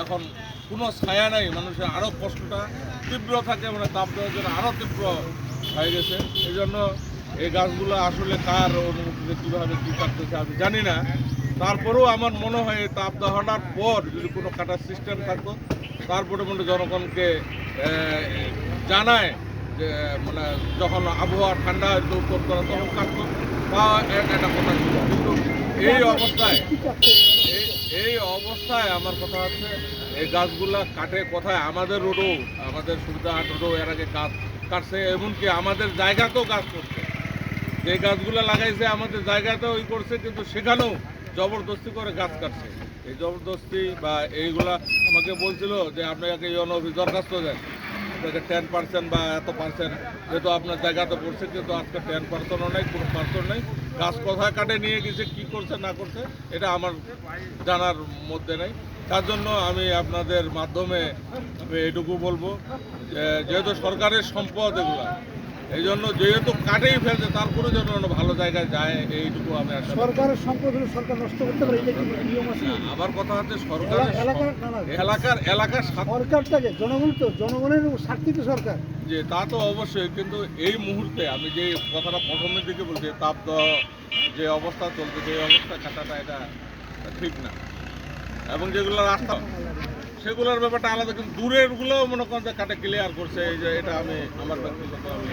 এখন কোনো ছায়া নাই, মানুষের আরও কষ্টটা, তীব্র থাকে মানে তাপ দেওয়ার জন্য আরও তীব্র হয়ে গেছে। এই জন্য এই গাছগুলো আসলে কার অনুমতিতে কীভাবে কী কাটতেছে আমি জানি না। তারপরেও আমার মনে হয় তাপ দেওয়াটার পর যদি কোনো কাটার সিস্টেম থাকতো, তারপরে মনে জনগণকে জানায় যে মানে যখন আবহাওয়া ঠান্ডা হয়তো উত্তর করা, তখন কাটতো। এক- একটা কথা ছিল। এই অবস্থায়, এই- অবস্থায় আমার কথা হচ্ছে, এই গাছগুলা কাটে কোথায়? আমাদের রোডও, আমাদের সুবিধাহাট রোডও এর আগে গাছ কাটছে, এমনকি আমাদের জায়গাতেও গাছ করছে যে গাছগুলো লাগাইছে, আমাদের জায়গাতেও ওই করছে, কিন্তু সেখানেও জবরদস্তি করে গাছ কাটছে। এই জবরদস্তি বা এইগুলা আমাকে বলছিল যে আপনাকে এই অনফিস দরখাস্ত দেন। টেন পার্সেন্ট বা এত পার্সেন্ট যেহেতু আপনার জায়গাতে পড়ছে কিন্তু আজকে টেন পার্সেন্টও নেই, কোনো পার্সেন্ট নেই। গাছ কোথায় কাটে, নিয়ে গেছে, কি করছে, না করছে, এটা আমার জানার মধ্যে নেই। তার জন্য আমি আপনাদের মাধ্যমে আমি এটুকু বলব যেহেতু সরকারের সম্পদ এগুলা এই জন্য যেহেতু কাটেই ফেলছে তারপরে যেন ভালো জায়গায় যায় এইটুকু আমি সরকারের সম্পদ সরকার নষ্ট করতে পারে এটা নিয়ম আছে। আমার কথা হচ্ছে সরকারের এলাকার এলাকার সরকারটাকে জনগণ তো জনগণের স্বার্থে তো সরকার। যে তা তো অবশ্যই কিন্তু এই মুহূর্তে আমি যে কথাটা প্রথমের দিকে বলছি তাপ যে অবস্থা চলছে যে অবস্থা কাটাটা এটা ঠিক না। এবং যেগুলো রাস্তা সেগুলোর ব্যাপারটা আলাদা কিন্তু দূরেরগুলো মনে করেন যে কাটে ক্লিয়ার করছে এই যে এটা আমি আমার ব্যক্তিগত আমি